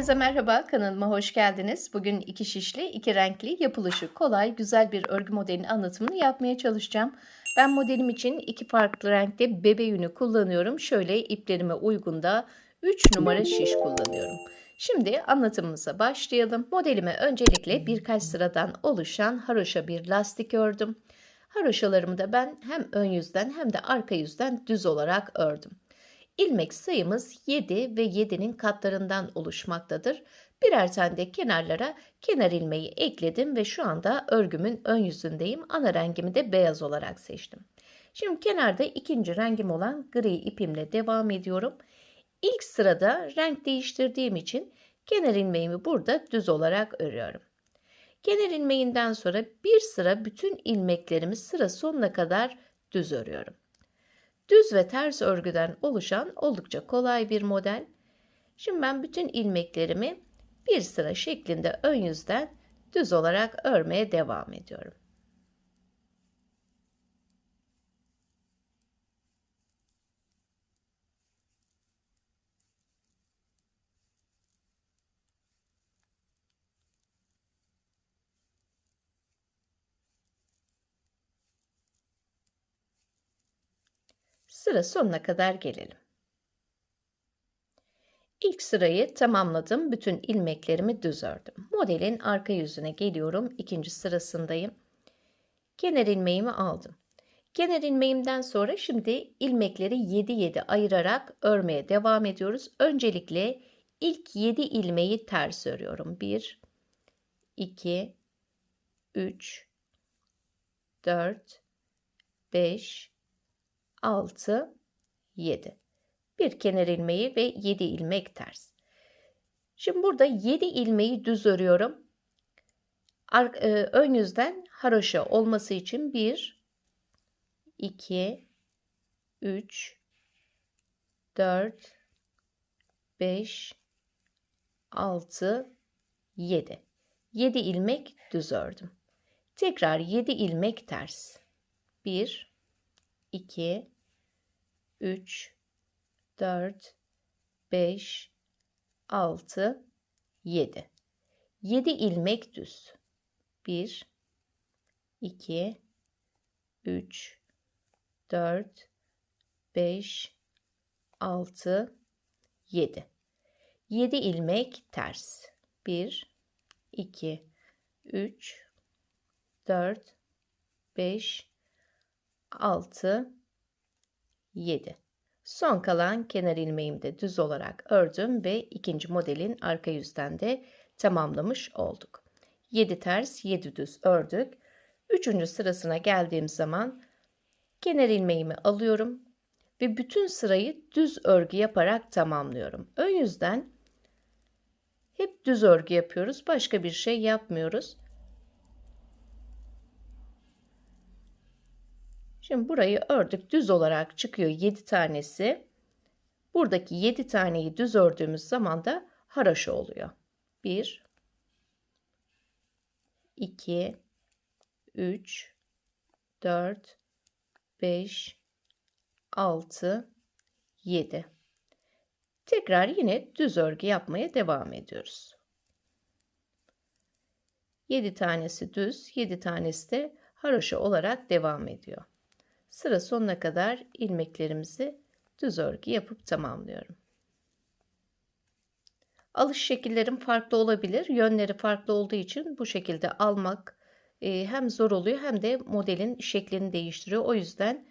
Herkese merhaba, kanalıma hoş geldiniz. Bugün iki şişli, iki renkli, yapılışı kolay, güzel bir örgü modelinin anlatımını yapmaya çalışacağım. Ben modelim için iki farklı renkte bebe yünü kullanıyorum. Şöyle iplerime uygun da 3 numara şiş kullanıyorum. Şimdi anlatımımıza başlayalım. Modelime öncelikle birkaç sıradan oluşan haroşa bir lastik ördüm. Haroşalarımı da ben hem ön yüzden hem de arka yüzden düz olarak ördüm. İlmek sayımız 7 ve 7'nin katlarından oluşmaktadır. Birer tane de kenarlara kenar ilmeği ekledim ve şu anda örgümün ön yüzündeyim. Ana rengimi de beyaz olarak seçtim. Şimdi kenarda ikinci rengim olan gri ipimle devam ediyorum. İlk sırada renk değiştirdiğim için kenar ilmeğimi burada düz olarak örüyorum. Kenar ilmeğinden sonra bir sıra bütün ilmeklerimi sıra sonuna kadar düz örüyorum. Düz ve ters örgüden oluşan oldukça kolay bir model. Şimdi ben bütün ilmeklerimi bir sıra şeklinde ön yüzden düz olarak örmeye devam ediyorum. Sıra sonuna kadar gelelim. İlk sırayı tamamladım. Bütün ilmeklerimi düz ördüm. Modelin arka yüzüne geliyorum. İkinci sırasındayım. Kenar ilmeğimi aldım. Kenar ilmeğimden sonra şimdi ilmekleri 7-7 ayırarak örmeye devam ediyoruz. Öncelikle ilk 7 ilmeği ters örüyorum. 1, 2, 3, 4, 5, 6, 7. Bir kenar ilmeği ve 7 ilmek ters. Şimdi burada 7 ilmeği düz örüyorum. Ar e, ön yüzden haroşa olması için 1, 2, 3, 4, 5, 6, 7. 7 ilmek düz ördüm. Tekrar 7 ilmek ters. 1, 2, 3, 4, 5, 6, 7. 7 ilmek düz. 1, 2, 3, 4, 5, 6, 7. 7 ilmek ters. 1, 2, 3, 4, 5, 6, 7. Son kalan kenar ilmeğimi de düz olarak ördüm ve ikinci modelin arka yüzden de tamamlamış olduk. 7 ters 7 düz ördük. Üçüncü sırasına geldiğim zaman kenar ilmeğimi alıyorum ve bütün sırayı düz örgü yaparak tamamlıyorum. Ön yüzden hep düz örgü yapıyoruz. Başka bir şey yapmıyoruz. Şimdi burayı ördük düz olarak çıkıyor 7 tanesi. Buradaki 7 taneyi düz ördüğümüz zaman da haraşo oluyor. 1 2 3 4 5 6 7 Tekrar yine düz örgü yapmaya devam ediyoruz. 7 tanesi düz, 7 tanesi de haroşa olarak devam ediyor. Sıra sonuna kadar ilmeklerimizi düz örgü yapıp tamamlıyorum. Alış şekillerim farklı olabilir. Yönleri farklı olduğu için bu şekilde almak e, hem zor oluyor hem de modelin şeklini değiştiriyor. O yüzden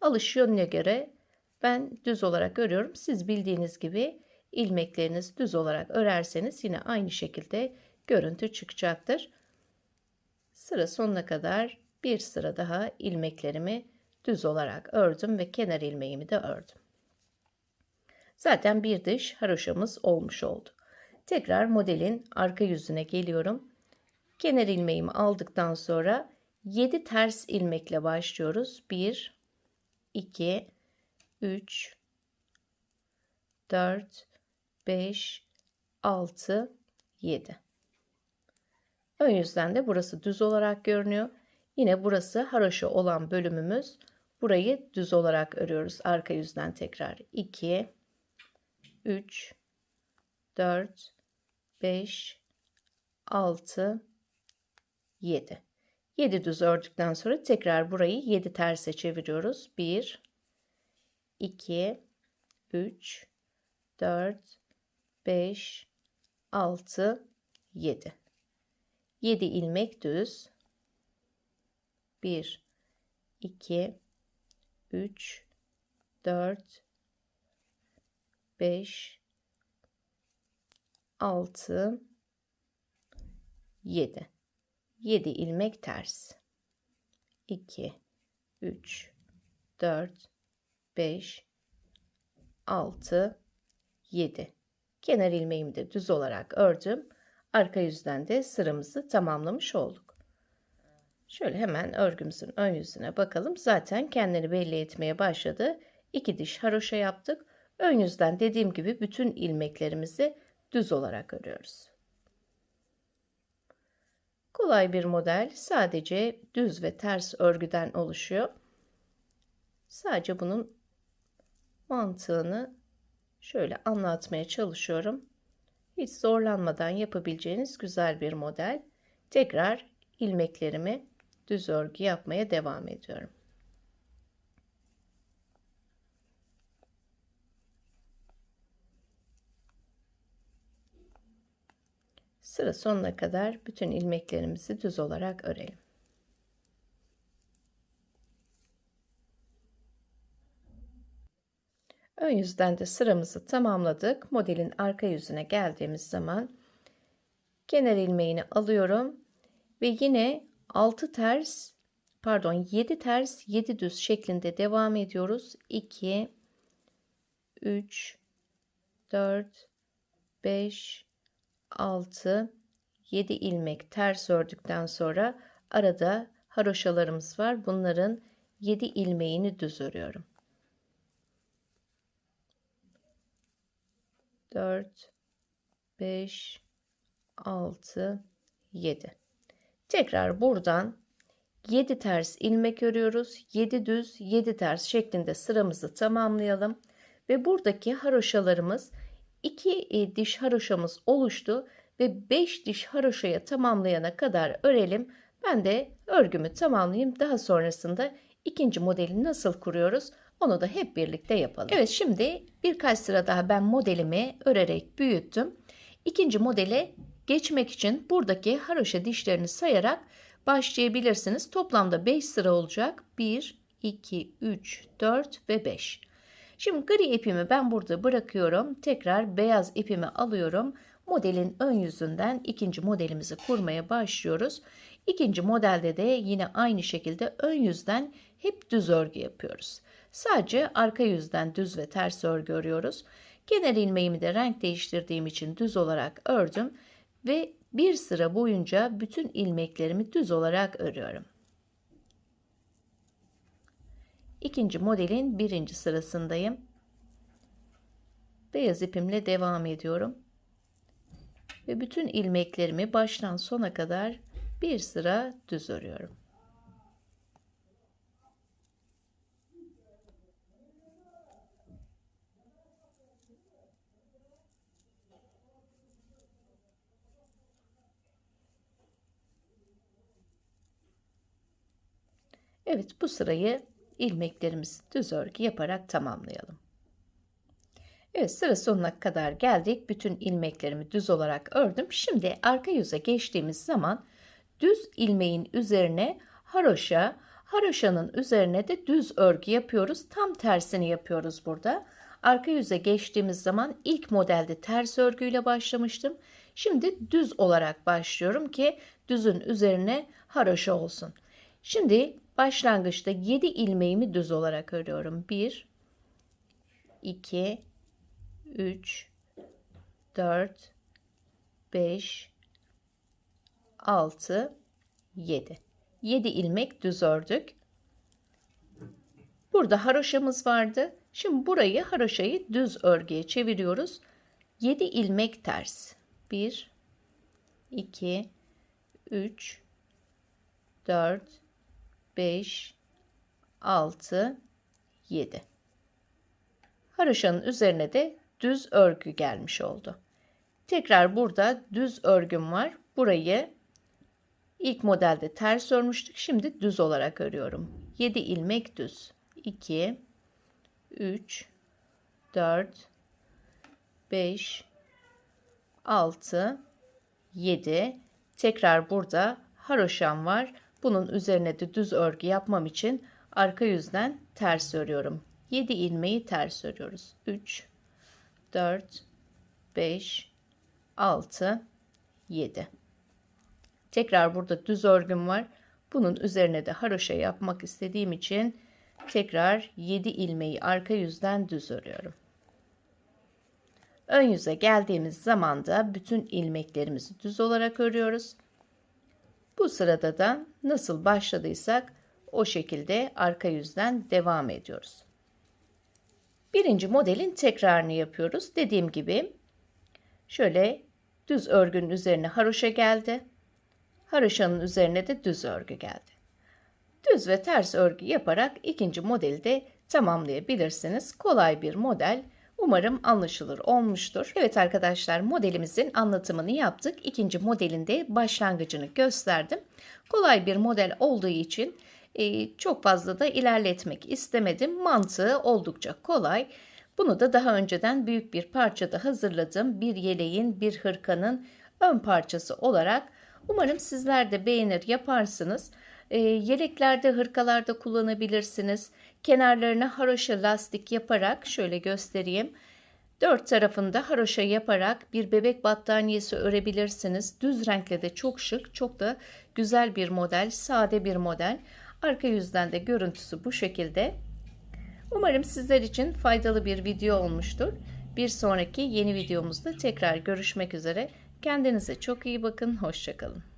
alış yönüne göre ben düz olarak örüyorum. Siz bildiğiniz gibi ilmekleriniz düz olarak örerseniz yine aynı şekilde görüntü çıkacaktır. Sıra sonuna kadar bir sıra daha ilmeklerimi düz olarak ördüm ve kenar ilmeğimi de ördüm. Zaten bir dış haroşamız olmuş oldu. Tekrar modelin arka yüzüne geliyorum. Kenar ilmeğimi aldıktan sonra 7 ters ilmekle başlıyoruz. 1 2 3 4 5 6 7 Ön yüzden de burası düz olarak görünüyor. Yine burası haroşa olan bölümümüz Burayı düz olarak örüyoruz. Arka yüzden tekrar 2, 3, 4, 5 6 7 7 düz ördükten sonra tekrar burayı 7 terse çeviriyoruz. 1 2 3 4 5 6 7 7 ilmek düz 1 2 3 4 5 6 7 7 ilmek ters. 2 3 4 5 6 7 kenar ilmeğimi de düz olarak ördüm. Arka yüzden de sıramızı tamamlamış olduk şöyle hemen örgümüzün ön yüzüne bakalım zaten kendini belli etmeye başladı 2 diş haroşa yaptık ön yüzden dediğim gibi bütün ilmeklerimizi düz olarak örüyoruz Kolay bir model. Sadece düz ve ters örgüden oluşuyor. Sadece bunun mantığını şöyle anlatmaya çalışıyorum. Hiç zorlanmadan yapabileceğiniz güzel bir model. Tekrar ilmeklerimi düz örgü yapmaya devam ediyorum. Sıra sonuna kadar bütün ilmeklerimizi düz olarak örelim. Ön yüzden de sıramızı tamamladık. Modelin arka yüzüne geldiğimiz zaman kenar ilmeğini alıyorum ve yine 6 ters pardon 7 ters 7 düz şeklinde devam ediyoruz. 2 3 4 5 6 7 ilmek ters ördükten sonra arada haroşalarımız var. Bunların 7 ilmeğini düz örüyorum. 4 5 6 7 Tekrar buradan 7 ters ilmek örüyoruz. 7 düz, 7 ters şeklinde sıramızı tamamlayalım. Ve buradaki haroşalarımız 2 e, diş haroşamız oluştu ve 5 diş haroşaya tamamlayana kadar örelim. Ben de örgümü tamamlayayım. Daha sonrasında ikinci modeli nasıl kuruyoruz onu da hep birlikte yapalım. Evet şimdi birkaç sıra daha ben modelimi örerek büyüttüm. İkinci modele geçmek için buradaki haroşa dişlerini sayarak başlayabilirsiniz. Toplamda 5 sıra olacak. 1, 2, 3, 4 ve 5. Şimdi gri ipimi ben burada bırakıyorum. Tekrar beyaz ipimi alıyorum. Modelin ön yüzünden ikinci modelimizi kurmaya başlıyoruz. İkinci modelde de yine aynı şekilde ön yüzden hep düz örgü yapıyoruz. Sadece arka yüzden düz ve ters örgü örüyoruz. Kenar ilmeğimi de renk değiştirdiğim için düz olarak ördüm ve bir sıra boyunca bütün ilmeklerimi düz olarak örüyorum. İkinci modelin birinci sırasındayım. Beyaz ipimle devam ediyorum. Ve bütün ilmeklerimi baştan sona kadar bir sıra düz örüyorum. Evet bu sırayı ilmeklerimizi düz örgü yaparak tamamlayalım. Evet sıra sonuna kadar geldik. Bütün ilmeklerimi düz olarak ördüm. Şimdi arka yüze geçtiğimiz zaman düz ilmeğin üzerine haroşa, haroşanın üzerine de düz örgü yapıyoruz. Tam tersini yapıyoruz burada. Arka yüze geçtiğimiz zaman ilk modelde ters örgüyle başlamıştım. Şimdi düz olarak başlıyorum ki düzün üzerine haroşa olsun. Şimdi başlangıçta 7 ilmeğimi düz olarak örüyorum. 1 2 3 4 5 6 7 7 ilmek düz ördük. Burada haroşamız vardı. Şimdi burayı haroşayı düz örgüye çeviriyoruz. 7 ilmek ters. 1 2 3 4 5 6 7 Haroşanın üzerine de düz örgü gelmiş oldu. Tekrar burada düz örgüm var. Burayı ilk modelde ters örmüştük. Şimdi düz olarak örüyorum. 7 ilmek düz. 2 3 4 5 6 7 tekrar burada haroşam var. Bunun üzerine de düz örgü yapmam için arka yüzden ters örüyorum. 7 ilmeği ters örüyoruz. 3 4 5 6 7 Tekrar burada düz örgüm var. Bunun üzerine de haroşa yapmak istediğim için tekrar 7 ilmeği arka yüzden düz örüyorum. Ön yüze geldiğimiz zaman da bütün ilmeklerimizi düz olarak örüyoruz. Bu sırada da nasıl başladıysak o şekilde arka yüzden devam ediyoruz. Birinci modelin tekrarını yapıyoruz. Dediğim gibi şöyle düz örgünün üzerine haroşa geldi. Haroşanın üzerine de düz örgü geldi. Düz ve ters örgü yaparak ikinci modeli de tamamlayabilirsiniz. Kolay bir model. Umarım anlaşılır olmuştur. Evet arkadaşlar modelimizin anlatımını yaptık. İkinci modelinde başlangıcını gösterdim. Kolay bir model olduğu için e, çok fazla da ilerletmek istemedim. Mantığı oldukça kolay. Bunu da daha önceden büyük bir parçada hazırladım. Bir yeleğin, bir hırkanın ön parçası olarak. Umarım sizler de beğenir yaparsınız. E, yeleklerde, hırkalarda kullanabilirsiniz. Kenarlarına haroşa lastik yaparak şöyle göstereyim. Dört tarafında haroşa yaparak bir bebek battaniyesi örebilirsiniz. Düz renkle de çok şık, çok da güzel bir model, sade bir model. Arka yüzden de görüntüsü bu şekilde. Umarım sizler için faydalı bir video olmuştur. Bir sonraki yeni videomuzda tekrar görüşmek üzere. Kendinize çok iyi bakın. Hoşçakalın.